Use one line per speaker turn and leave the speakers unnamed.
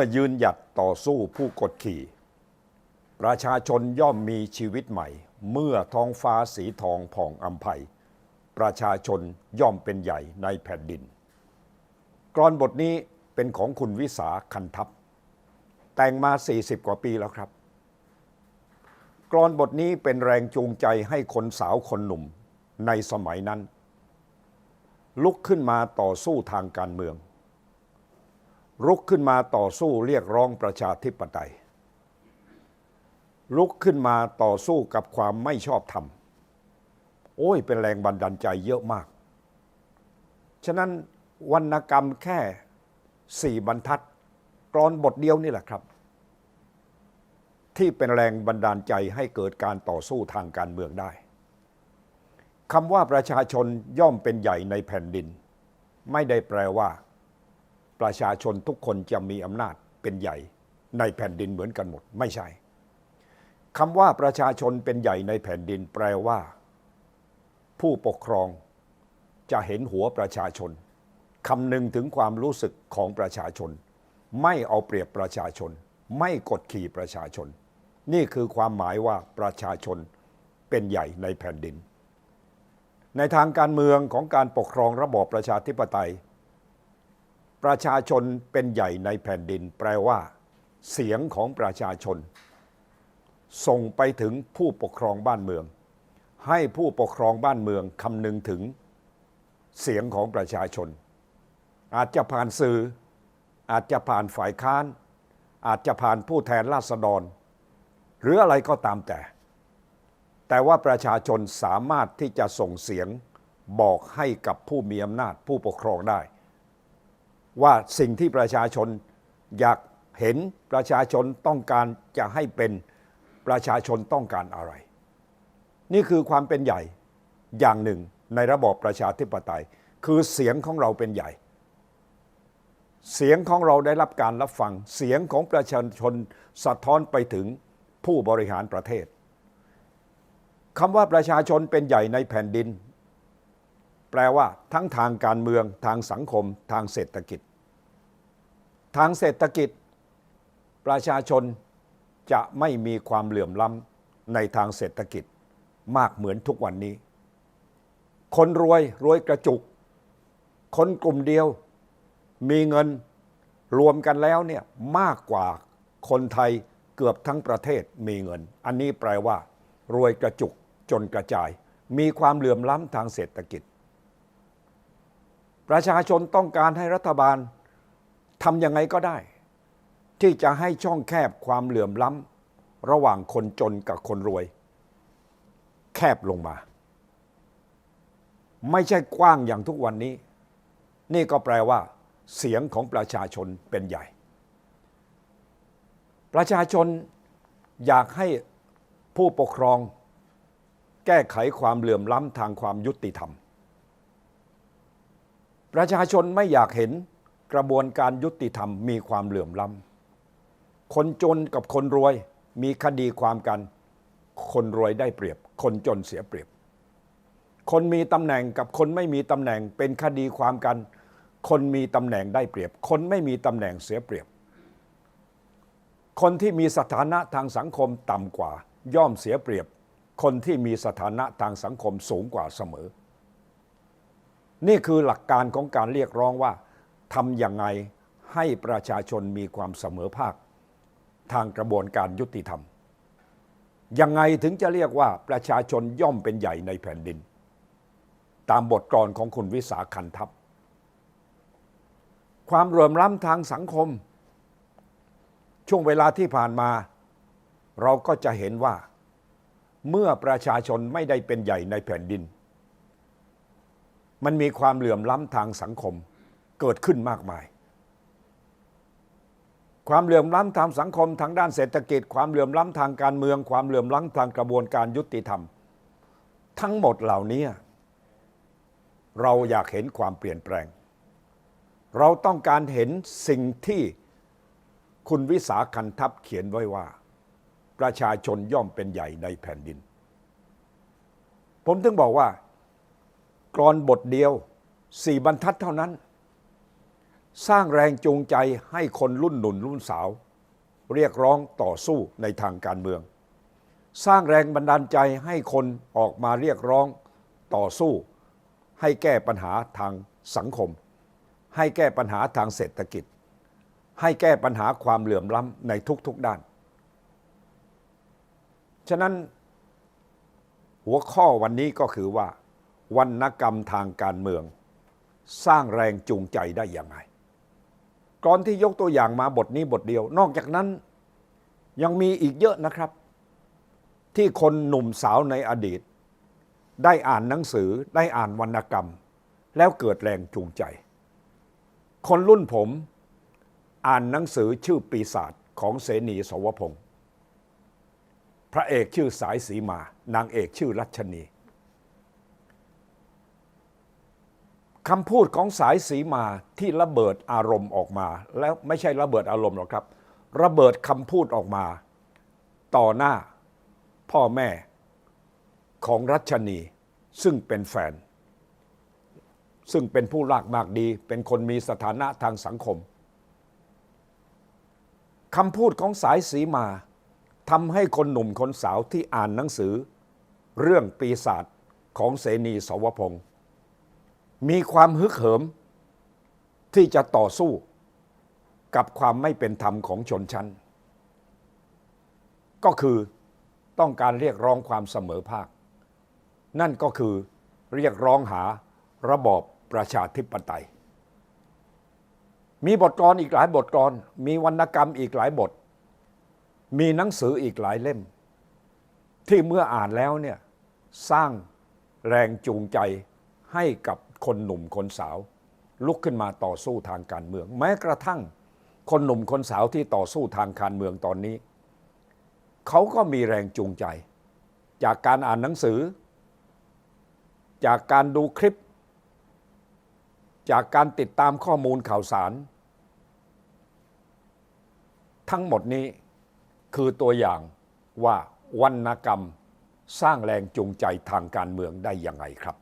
มื่อยืนหยัดต่อสู้ผู้กดขี่ ประชาชนย่อมมีชีวิตใหม่ เมื่อท้องฟ้าสีทองผ่องอัมภัย ประชาชนย่อมเป็นใหญ่ในแผ่นดิน กรอนบทนี้เป็นของคุณวิสาคันทัพ แต่งมา 40 กว่าปีแล้วครับ กรอนบทนี้เป็นแรงจูงใจให้คนสาวคนหนุ่มในสมัยนั้น ลุกขึ้นมาต่อสู้ทางการเมือง ลุกขึ้นมาต่อสู้เรียกร้องประชาธิปไตย ลุกขึ้นมาต่อสู้กับความไม่ชอบธรรม โอ้ยเป็นแรงบันดาลใจเยอะมาก ฉะนั้นวรรณกรรมแค่สี่บรรทัดกรอนบทเดียวนี่แหละครับ ที่เป็นแรงบันดาลใจให้เกิดการต่อสู้ทางการเมืองได้คำว่าประชาชนย่อมเป็นใหญ่ในแผ่นดิน ไม่ได้แปลว่า ประชาชนทุกคนจะมีอำนาจเป็นใหญ่ในแผ่นดินเหมือนกันหมด ไม่ใช่คำว่าประชาชนเป็นใหญ่ในแผ่นดินแปลว่า ผู้ปกครองจะเห็นหัวประชาชนคำนึงถึงความรู้สึกของประชาชน ไม่เอาเปรียบประชาชน ไม่กดขี่ประชาชน นี่คือความหมายว่าประชาชนเป็นใหญ่ในแผ่นดิน ในทางการเมืองของการปกครองระบอบประชาธิปไตย ประชาชนเป็นใหญ่ในแผ่นดิน แปลว่า เสียงของประชาชน ส่งไปถึงผู้ปกครองบ้านเมือง ให้ผู้ปกครองบ้านเมืองคำนึงถึง เสียงของประชาชน อาจจะผ่านสื่อ อาจจะผ่านฝ่ายค้าน อาจจะผ่านผู้แทนราษฎร หรืออะไรก็ตามแต่ แต่ว่าประชาชนสามารถที่จะส่งเสียงบอกให้กับผู้มีอำนาจผู้ปกครองได้ ว่าสิ่งที่ประชาชนอยากเห็นประชาชนต้องการจะให้เป็นประชาชนต้องการอะไร นี่คือความเป็นใหญ่อย่างหนึ่งในระบอบประชาธิปไตย คือเสียงของเราเป็นใหญ่ เสียงของเราได้รับการรับฟัง เสียงของประชาชนสะท้อนไปถึงผู้บริหารประเทศคำว่าประชาชนเป็นใหญ่ในแผ่นดิน แปลว่าทั้งทางการเมืองทางสังคม ทางเศรษฐกิจ ทางเศรษฐกิจ ประชาชนจะไม่มีความเหลื่อมล้ำในทางเศรษฐกิจมากเหมือนทุกวันนี้ คนรวยรวยกระจุก คนกลุ่มเดียวมีเงินรวมกันแล้วเนี่ยมากกว่าคนไทยเกือบทั้งประเทศมีเงิน อันนี้แปลว่า รวยกระจุกจนกระจาย มีความเหลื่อมล้ำทางเศรษฐกิจ ประชาชนต้องการให้รัฐบาลทำยังไงก็ได้ ที่จะให้ช่องแคบความเหลื่อมล้ำระหว่างคนจนกับคนรวย แคบลงมา ไม่ใช่กว้างอย่างทุกวันนี้ นี่ก็แปลว่า เสียงของประชาชนเป็นใหญ่ ประชาชนอยากให้ผู้ปกครอง แก้ไขความเหลื่อมล้ำทางความยุติธรรม ประชาชนไม่อยากเห็นกระบวนการยุติธรรมมีความเหลื่อมล้ำคนจนกับคนรวยมีคดีความกัน คนรวยได้เปรียบ คนจนเสียเปรียบ คนมีตำแหน่งกับคนไม่มีตำแหน่งเป็นคดีความกัน คนมีตำแหน่งได้เปรียบ คนไม่มีตำแหน่งเสียเปรียบ คนที่มีสถานะทางสังคมต่ำกว่า ย่อมเสียเปรียบ คนที่มีสถานะทางสังคมสูงกว่าเสมอ นี่คือหลักการของการเรียกร้องว่าทำยังไงให้ประชาชนมีความเสมอภาค ทางกระบวนการยุติธรรม ยังไงถึงจะเรียกว่าประชาชนย่อมเป็นใหญ่ในแผ่นดิน ตามบทกลอนของคุณวิสาคันทัพ ความเหลื่อมล้ำทางสังคม ช่วงเวลาที่ผ่านมา เราก็จะเห็นว่า เมื่อประชาชนไม่ได้เป็นใหญ่ในแผ่นดิน มันมีความเหลื่อมล้ำทางสังคมเกิดขึ้นมากมาย ความเหลื่อมล้ำทางสังคมทางด้านเศรษฐกิจ ความเหลื่อมล้ำทางการเมือง ความเหลื่อมล้ำทางกระบวนการยุติธรรม ทั้งหมดเหล่านี้เราอยากเห็นความเปลี่ยนแปลง เราต้องการเห็นสิ่งที่คุณวิสาคันทัพเขียนไว้ว่า ประชาชนย่อมเป็นใหญ่ในแผ่นดิน ผมถึงบอกว่า กรอนบทเดียวสี่บรรทัดเท่านั้น สร้างแรงจูงใจให้คนรุ่นหนุ่นรุ่นสาว เรียกร้องต่อสู้ในทางการเมือง สร้างแรงบันดาลใจให้คนออกมาเรียกร้องต่อสู้ ให้แก้ปัญหาทางสังคม ให้แก้ปัญหาทางเศรษฐกิจ ให้แก้ปัญหาความเหลื่อมล้ำในทุกๆด้าน ฉะนั้นหัวข้อวันนี้ก็คือว่า วรรณกรรมทางการเมือง สร้างแรงจูงใจได้ยังไงก่อนที่ยกตัวอย่างมาบทนี้บทเดียว นอกจากนั้นยังมีอีกเยอะนะครับ ที่คนหนุ่มสาวในอดีต ได้อ่านหนังสือได้อ่านวรรณกรรม แล้วเกิดแรงจูงใจ คนรุ่นผมอ่านหนังสือชื่อปีศาจของเสนีสวพงศ์พระเอกชื่อสายสีมา นางเอกชื่อรัชนี คำพูดของสายสีมาที่ระเบิดอารมณ์ออกมา แล้วไม่ใช่ระเบิดอารมณ์หรอกครับ ระเบิดคำพูดออกมา ต่อหน้าพ่อแม่ของรัชนีซึ่งเป็นแฟน ซึ่งเป็นผู้รากมากดี เป็นคนมีสถานะทางสังคมคำพูดของสายสีมาทำให้คนหนุ่มคนสาวที่อ่านหนังสือ เรื่องปีศาจของเสนีสวพงศ์ มีความฮึกเหิมที่จะต่อสู้กับความไม่เป็นธรรมของชนชั้น ก็คือต้องการเรียกร้องความเสมอภาค นั่นก็คือเรียกร้องหาระบอบประชาธิปไตย มีบทกลอนอีกหลายบทกลอนมีวรรณกรรมอีกหลายบท มีหนังสืออีกหลายเล่ม ที่เมื่ออ่านแล้วเนี่ยสร้างแรงจูงใจให้กับ คนหนุ่มคนสาว ลุกขึ้นมาต่อสู้ทางการเมือง แม้กระทั่ง คนหนุ่มคนสาวที่ต่อสู้ทางการเมืองตอนนี้ เขาก็มีแรงจูงใจ จากการอ่านหนังสือ จากการดูคลิป จากการติดตามข้อมูลข่าวสาร ทั้งหมดนี้คือตัวอย่างว่าวรรณกรรมสร้างแรงจูงใจทางการเมืองได้ยังไงครับ